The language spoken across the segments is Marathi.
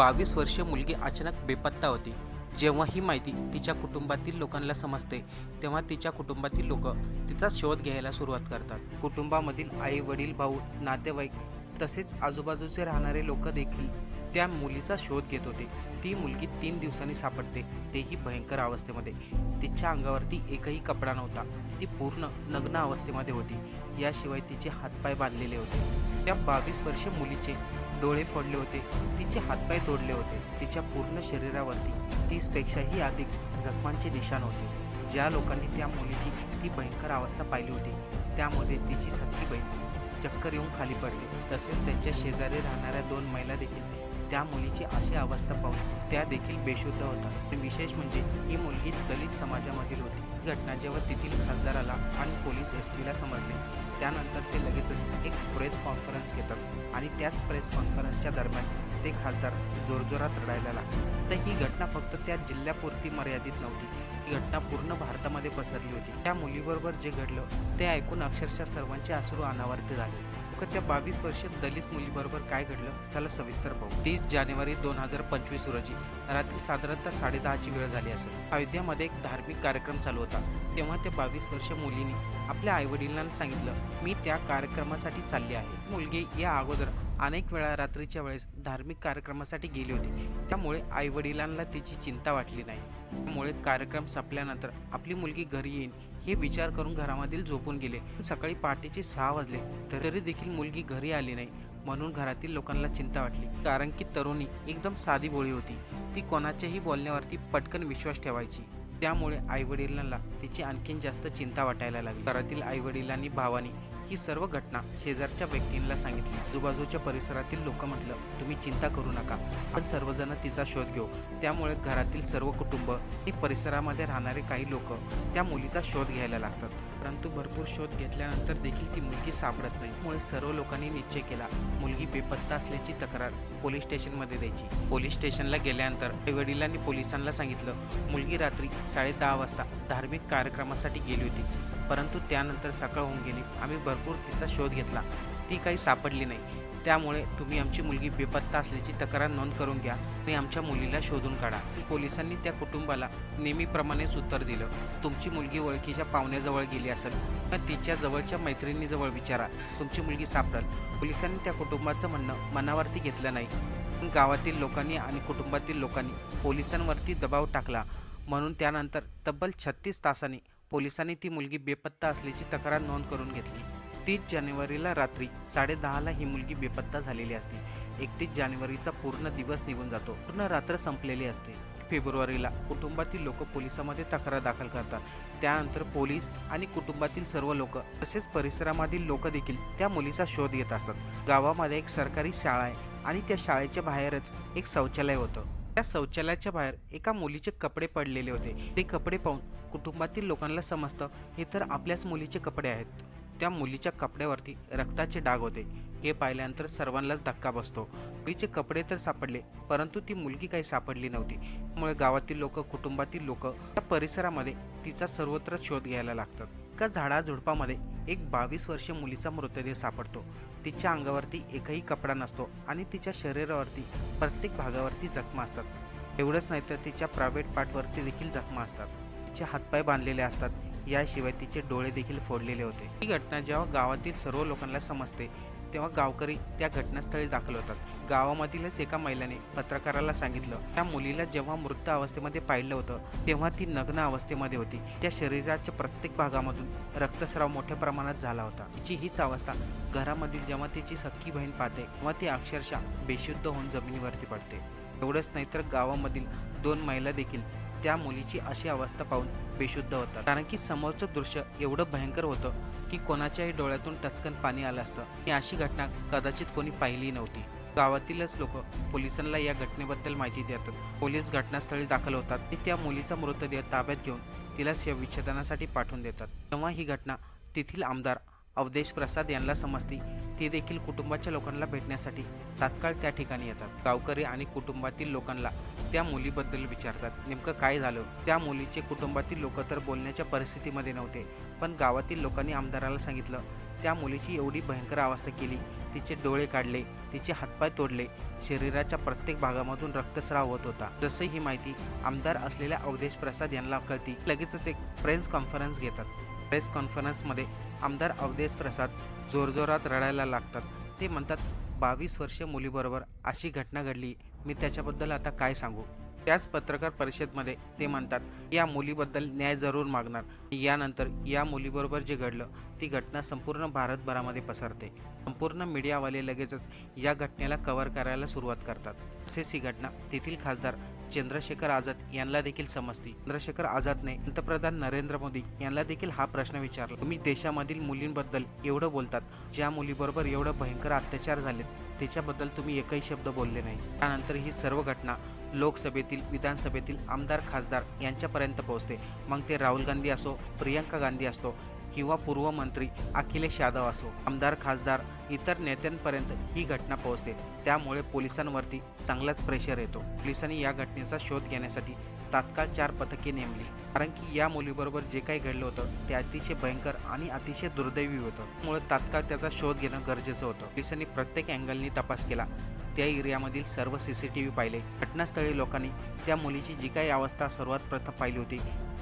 बावीस वर्षीय मुलगी अचानक बेपत्ता होती. जेव्हा ही माहिती तिच्या कुटुंबातील लोकांना समजते तेव्हा तिच्या कुटुंबातील लोक तिचा शोध घ्यायला सुरुवात करतात. कुटुंबामधील आई वडील भाऊ नातेवाईक तसेच आजूबाजूचे राहणारे लोक देखील त्या मुलीचा शोध घेत होते. ती मुलगी तीन दिवसांनी सापडते तेही भयंकर अवस्थेमध्ये. तिच्या अंगावरती एकही कपडा नव्हता. ती पूर्ण नग्न अवस्थेमध्ये होती. याशिवाय तिचे हातपाय बांधलेले होते. त्या बावीस वर्षीय मुलीचे डोळे फोडले होते. तिचे हातपाय तोडले होते. तिच्या पूर्ण शरीरावरती तीसपेक्षाही अधिक जखमांचे निशाण होते. ज्या लोकांनी त्या मुलीची ती भयंकर अवस्था पाहिली होती त्यामध्ये तिची सख्खी बहीण चक्कर येऊन खाली पडते. तसेच त्यांच्या शेजारी राहणाऱ्या दोन महिला देखील त्या मुलीची अशी अवस्था पाहून त्या देखील बेशुद्ध होतात. विशेष म्हणजे ही मुलगी दलित समाजामधील होती. घटना जेव्हा तेथील खासदाराला आणि पोलीस एस पीला समजले त्यानंतर ते लगेचच एक प्रेस कॉन्फरन्स घेतात आणि त्याच प्रेस कॉन्फरन्सच्या दरम्यान ते खासदार जोरजोरात रडायला लागतात तर ही घटना फक्त त्या जिल्ह्यापुरती मर्यादित नव्हती. ही घटना पूर्ण भारतामध्ये पसरली होती. त्या मुलीबरोबर जे घडलं ते ऐकून अक्षरशः सर्वांचे अश्रू अनावर्त झाले. नेमकं त्या बावीस वर्ष दलित मुलीबरोबर काय घडलं? चला सविस्तर पाहू. तीस जानेवारी दोन हजार पंचवीस रोजी रात्री साधारणतः साडेदहाची वेळ झाली असेल. अयोध्यामध्ये एक धार्मिक कार्यक्रम चालू होता. तेव्हा त्या बावीस वर्ष मुलीने आपल्या आईवडिलांना सांगितलं मी त्या कार्यक्रमासाठी चालली आहे. मुलगी या अगोदर अनेक वेळा रात्रीच्या वेळेस धार्मिक कार्यक्रमासाठी गेली होती. त्यामुळे आईवडिलांना तिची चिंता वाटली नाही. त्यामुळे कार्यक्रम संपल्यानंतर आपली मुलगी घरी येईन हे विचार करून घरामधील झोपून गेले. सकाळी पहाटेचे सहा वाजले तरी देखील मुलगी घरी आली नाही म्हणून घरातील लोकांना चिंता वाटली. कारण की तरुणी एकदम साधी बोळी होती. ती कोणाच्याही बोलण्यावरती पटकन विश्वास ठेवायची. त्यामुळे आईवडिलांना तिची आणखीन जास्त चिंता वाटायला लागली. घरातील आईवडिलांनी भावानी ही सर्व घटना शेजारच्या व्यक्तींना सांगितली. आजूबाजूच्या परिसरातील लोक म्हटलं तुम्ही चिंता करू नका. आपण सर्वजण तिचा शोध घेऊ. त्यामुळे घरातील सर्व कुटुंब आणि परिसरामध्ये राहणारे काही लोक त्या मुलीचा शोध घ्यायला लागतात. परंतु भरपूर शोध घेतल्यानंतर देखील ती मुलगी सापडत नाही. त्यामुळे सर्व लोकांनी निश्चय केला मुलगी बेपत्ता असल्याची तक्रार पोलीस स्टेशनमध्ये द्यायची. पोलीस स्टेशनला गेल्यानंतर वडिलांनी पोलिसांना सांगितलं मुलगी रात्री साडेदहा वाजता धार्मिक कार्यक्रमासाठी गेली होती. परंतु त्यानंतर सकाळ होऊन गेली. आम्ही भरपूर तिचा शोध घेतला. ती काही सापडली नाही. त्यामुळे तुम्ही आमची मुलगी बेपत्ता असल्याची तक्रार नोंद करून घ्या आणि आमच्या मुलीला शोधून काढा. पोलिसांनी त्या कुटुंबाला नेहमीप्रमाणेच उत्तर दिलं. तुमची मुलगी ओळखीच्या पाहुण्याजवळ गेली असेल तर तिच्या जवळच्या मैत्रिणीजवळ विचारा. तुमची मुलगी सापडेल. पोलिसांनी त्या कुटुंबाचं म्हणणं मनावरती घेतलं नाही. गावातील लोकांनी आणि कुटुंबातील लोकांनी पोलिसांवरती दबाव टाकला. म्हणून त्यानंतर तब्बल छत्तीस तासांनी पोलिसांनी ती मुलगी बेपत्ता असल्याची तक्रार नोंद करून घेतली. तीस जानेवारीला रात्री साडेदहाला ही मुलगी बेपत्ता झालेली असते. एकतीस जानेवारीचा पूर्ण दिवस निघून जातो. पूर्ण रात्र संपलेली असते. फेब्रुवारीला कुटुंबातील लोक पोलिसांमध्ये तक्रार दाखल करतात. त्यानंतर पोलीस आणि कुटुंबातील सर्व लोक तसेच परिसरामधील लोक देखील त्या मुलीचा शोध घेत असतात. गावामध्ये एक सरकारी शाळा आहे आणि त्या शाळेच्या बाहेरच एक शौचालय होतं. त्या शौचालयाच्या बाहेर एका मुलीचे कपडे पडलेले होते. ते कपडे पाहून कुटुंबातील लोकांना समजतं हे तर आपल्याच मुलीचे कपडे आहेत. त्या मुलीच्या कपड्यावरती रक्ताचे डाग होते. हे पाहिल्यानंतर सर्वांनाच धक्का बसतो. मुलीचे कपडे तर सापडले परंतु ती मुलगी काही सापडली नव्हती. त्यामुळे गावातील लोक कुटुंबातील लोक त्या परिसरामध्ये तिचा सर्वत्र शोध घ्यायला लागतात. एका झाडाझुडपामध्ये एक बावीस वर्षीय मुलीचा मृतदेह सापडतो. तिच्या अंगावरती एकही कपडा नसतो आणि तिच्या शरीरावरती प्रत्येक भागावरती जखमा असतात. एवढंच नाही तर तिच्या प्रायव्हेट पार्टवरती देखील जखमा असतात. तिचे हातपाय बांधलेले असतात. याशिवाय तिचे डोळे देखील फोडलेले होते. ही घटना जेव्हा गावातील सर्व लोकांना समजते तेव्हा गावकरी त्या घटनास्थळी दाखल होतात. गावामधीलच एका महिलेने पत्रकाराला सांगितलं त्या मुलीला जेव्हा मृत अवस्थेमध्ये पाहिलं होतं तेव्हा ती नग्न अवस्थेमध्ये होती. त्या शरीराच्या प्रत्येक भागामधून रक्तस्राव मोठ्या प्रमाणात झाला होता. तिची हीच अवस्था घरामधील जेव्हा तिची सख्खी बहीण पाहते तेव्हा ती अक्षरशः बेशुद्ध होऊन जमिनीवरती पडते. एवढंच नाही तर गावामधील दोन महिला देखील त्या मुलीची अशी अवस्था पाहून बेशुद्ध होतात. कारण की समोरचं दृश्य एवढं भयंकर होतं की कोणाच्याही डोळ्यातून टचकन पाणी आलं असतं. आणि अशी घटना कदाचित कोणी पाहिली नव्हती. गावातीलच लोक पोलिसांना या घटनेबद्दल माहिती देतात. पोलीस घटनास्थळी दाखल होतात आणि त्या मुलीचा मृतदेह ताब्यात घेऊन तिला शवविच्छेदनासाठी पाठवून देतात. तेव्हा ही घटना तेथील आमदार अवधेश प्रसाद यांना समजते. ते देखील कुटुंबाच्या लोकांना भेटण्यासाठी तात्काळ त्या ठिकाणी येतात. गावकरी आणि कुटुंबातील लोकांना त्या मुलीबद्दल विचारतात. नेमकं काय झालं? त्या मुलीचे कुटुंबातील लोक तर बोलण्याच्या परिस्थितीमध्ये नव्हते पण गावातील लोकांनी आमदाराला सांगितलं. त्या मुलीची एवढी भयंकर अवस्था केली. तिचे डोळे काढले तिचे हातपाय तोडले. शरीराच्या प्रत्येक भागामधून रक्तस्राव होत होता. जसे ही माहिती आमदार असलेल्या अवधेश प्रसाद यांना कळती. लगेचच एक प्रेस कॉन्फरन्स घेतात. प्रेस कॉन्फरन्समध्ये आमदार अवधेश प्रसाद जोरजोरात रडायला लागतात. ते म्हणतात बावीस वर्ष मुलीबरोबर अशी घटना घडली. मी त्याच्याबद्दल आता काय सांगू? त्याच पत्रकार परिषदमध्ये ते म्हणतात या मुलीबद्दल न्याय जरूर मागणार. यानंतर या मुलीबरोबर जे घडलं ती घटना संपूर्ण भारतभरामध्ये पसरते. संपूर्ण मीडियावाले लगेचच या घटनेला कव्हर करायला सुरुवात करतात. तसेच ही घटना तेथील खासदार चंद्रशेखर आझाद यांना देखील समजते. चंद्रशेखर आझादने पंतप्रधान नरेंद्र मोदी यांना देखील हा प्रश्न विचारला. तुम्ही देशामधील मुलींबद्दल एवढं बोलतात ज्या मुलीबरोबर एवढं भयंकर अत्याचार झालेत त्याच्याबद्दल तुम्ही एकही शब्द बोलले नाही. त्यानंतर ही सर्व घटना लोकसभेतील विधानसभेतील आमदार खासदार यांच्यापर्यंत पोहोचते. मग ते राहुल गांधी असो प्रियंका गांधी असतो किंवा पूर्व मंत्री अखिलेश यादव असो आमदार खासदार इतर नेत्यांपर्यंत ही घटना पोहोचते. त्यामुळे पोलिसांवरती चांगलाच प्रेशर येतो. पोलिसांनी या घटनेचा शोध घेण्यासाठी तात्काळ चार पथके नेमली. कारण की या मुलीबरोबर जे काही घडलं होतं ते अतिशय भयंकर आणि अतिशय दुर्दैवी होतं. त्यामुळे तात्काळ त्याचा शोध घेणं गरजेचं होतं. पोलिसांनी प्रत्येक अँगलनी तपास केला. त्या एरियामधील सर्व सी सी टी व्ही पाहिले. घटनास्थळी लोकांनी त्या मुलीची जी काही अवस्था सर्वात प्रथम पाहिली होती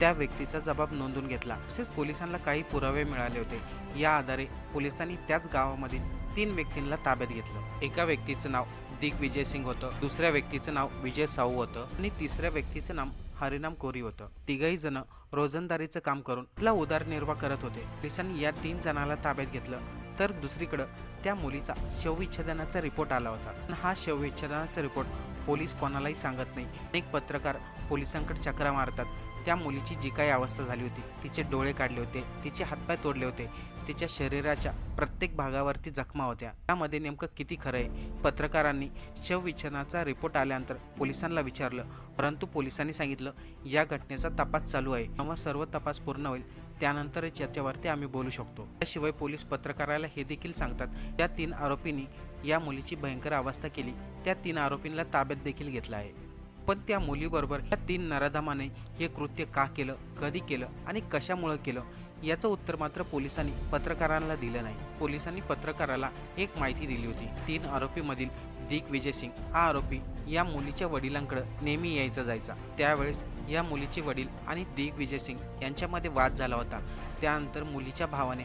त्या व्यक्तीचा जबाब नोंदून घेतला. तसेच पोलिसांना काही पुरावे मिळाले होते. या आधारे पोलिसांनी त्याच गावामधील तीन व्यक्तींना ताब्यात घेतलं. एका व्यक्तीचं नाव दिग्विजय सिंग होतं दुसऱ्या व्यक्तीचं नाव विजय साऊ होतं आणि तिसऱ्या व्यक्तीचं नाव हरिनाम कोरी होतं. तिघही जण रोजंदारीचं काम करून आपला उदरनिर्वाह करत होते. पोलिसांनी या तीन जणांना ताब्यात घेतलं तर दुसरीकडं त्या मुलीचा शवविच्छेदनाचा रिपोर्ट आला होता. हा शवविच्छेदनाचा रिपोर्ट पोलीस कोणालाही सांगत नाही. अनेक पत्रकार पोलिसांकडे चक्रा मारतात. त्या मुलीची जी काही अवस्था झाली होती तिचे डोळे काढले होते तिचे हातपाय तोडले होते तिच्या शरीराच्या प्रत्येक भागावरती जखमा होत्या. त्यामध्ये नेमकं किती खरं आहे? पत्रकारांनी शवविच्छेदनाचा रिपोर्ट आल्यानंतर पोलिसांना विचारलं परंतु पोलिसांनी सांगितलं या घटनेचा तपास चालू आहे. तेव्हा सर्व तपास पूर्ण होईल त्यानंतरच याच्यावरती आम्ही बोलू शकतो. त्याशिवाय पोलीस पत्रकाराला हे देखील सांगतात या तीन आरोपींनी या मुलीची भयंकर अवस्था केली. त्या तीन आरोपींना ताब्यात देखील घेतलं आहे. पण त्या मुलीबरोबर या तीन नराधमाने हे कृत्य का केलं कधी केलं आणि कशामुळं केलं याचं उत्तर मात्र पोलिसांनी पत्रकारांना दिलं नाही. पोलिसांनी पत्रकाराला एक माहिती दिली होती. तीन आरोपीमधील दिग्विजय सिंग हा आरोपी या मुलीच्या वडिलांकडे नेहमी यायचा जायचा. त्यावेळेस या मुलीचे वडील आणि दिग्विजय सिंग यांच्यामध्ये वाद झाला होता. त्यानंतर मुलीच्या भावाने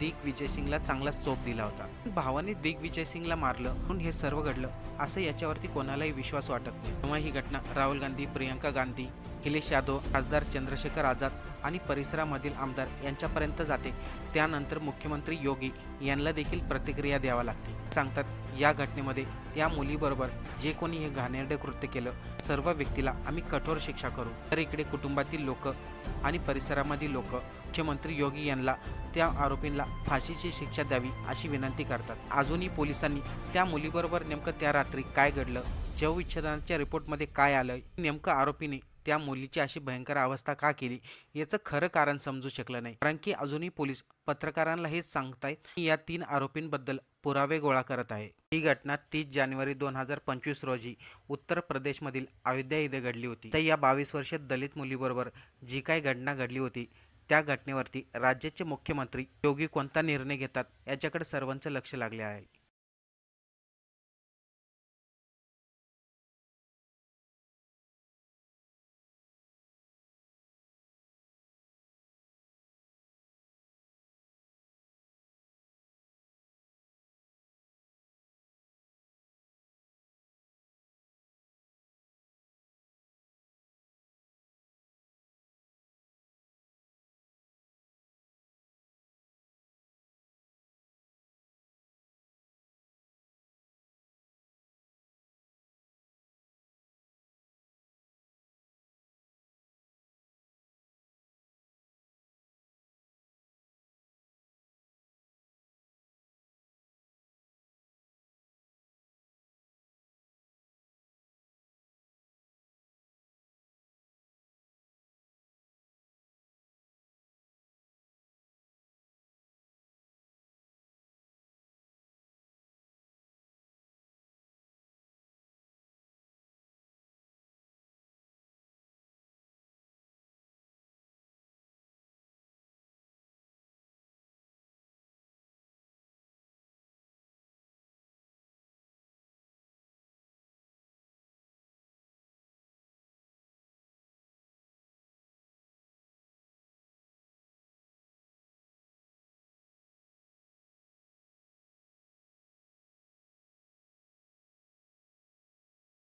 दिग्विजय सिंगला चांगलाच चोप दिला होता. भावाने दिग्विजय सिंगला मारलं म्हणून हे सर्व घडलं असं याच्यावरती कोणालाही विश्वास वाटत नाही. तेव्हा ही घटना राहुल गांधी प्रियंका गांधी अखिलेश यादव खासदार चंद्रशेखर आझाद आणि परिसरामधील आमदार यांच्यापर्यंत जाते. त्यानंतर मुख्यमंत्री योगी यांना देखील प्रतिक्रिया द्यावा लागते. सांगतात या घटनेमध्ये त्या मुलीबरोबर जे कोणी हे घाणेरडे कृत्य केलं सर्व व्यक्तीला आम्ही कठोर शिक्षा करू. तर इकडे कुटुंबातील लोक आणि परिसरामधील लोक मुख्यमंत्री योगी यांना त्या आरोपींना फाशीची शिक्षा द्यावी अशी विनंती करतात. अजूनही पोलिसांनी त्या मुलीबरोबर नेमकं त्या रात्री काय घडलं शवविच्छेदनाच्या रिपोर्टमध्ये काय आलं नेमकं आरोपीने त्या मुलीची अशी भयंकर अवस्था का केली याचं खरं कारण समजू शकलं नाही. कारण की अजूनही पोलीस पत्रकारांना हेच सांगतायत की या तीन आरोपींबद्दल पुरावे गोळा करत आहे. ही घटना तीस जानेवारी दोन हजार पंचवीस रोजी उत्तर प्रदेशमधील अयोध्या इथे घडली होती. तर या बावीस वर्षे दलित मुलीबरोबर जी काही घटना घडली होती त्या घटनेवरती राज्याचे मुख्यमंत्री योगी कोणता निर्णय घेतात याच्याकडे सर्वांचं लक्ष लागले आहे.